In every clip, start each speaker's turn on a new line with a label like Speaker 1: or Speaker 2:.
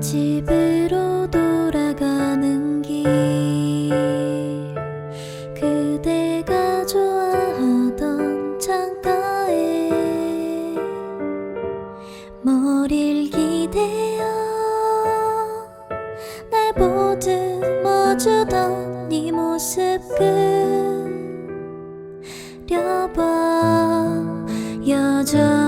Speaker 1: 집으로 돌아가는 길. 그대가 좋아하던 창가에 머리를 기대어 날 보듬어주던 네 모습 그려봐. 여전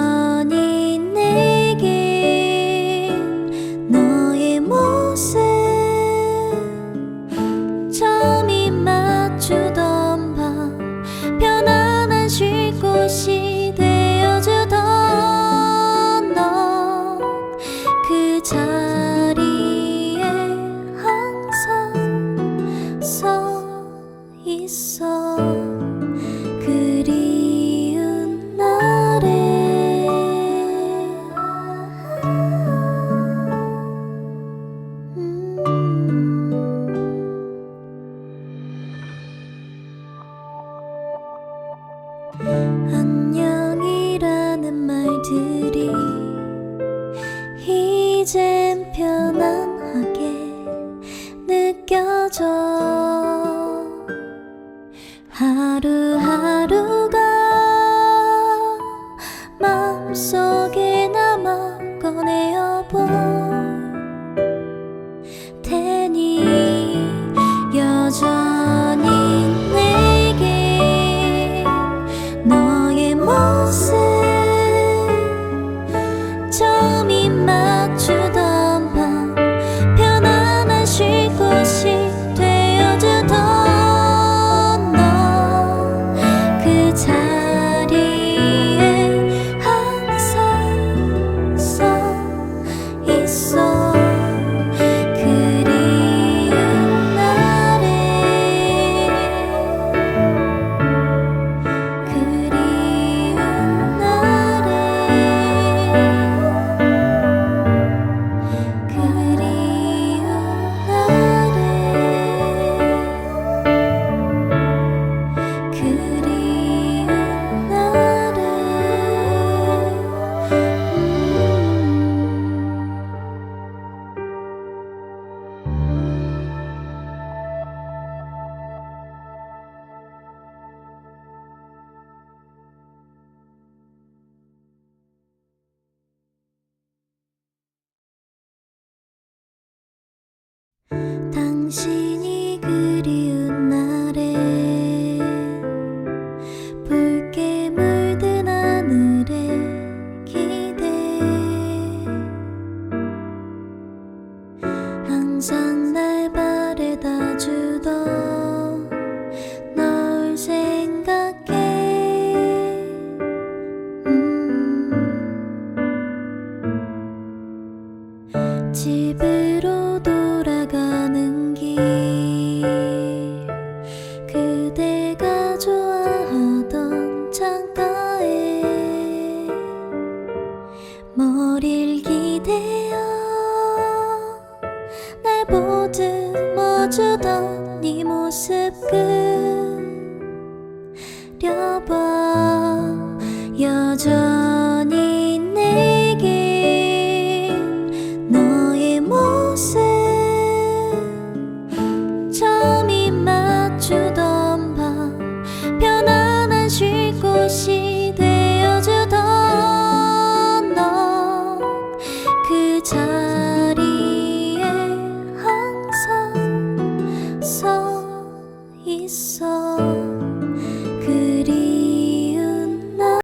Speaker 1: 있어. 그리운 날에. 안 남아 있 항상 날 바래다 주던 널 생각해 음. 집으로 돌아가는 길 그대가 좋아하던 창가에 머리를 기대 모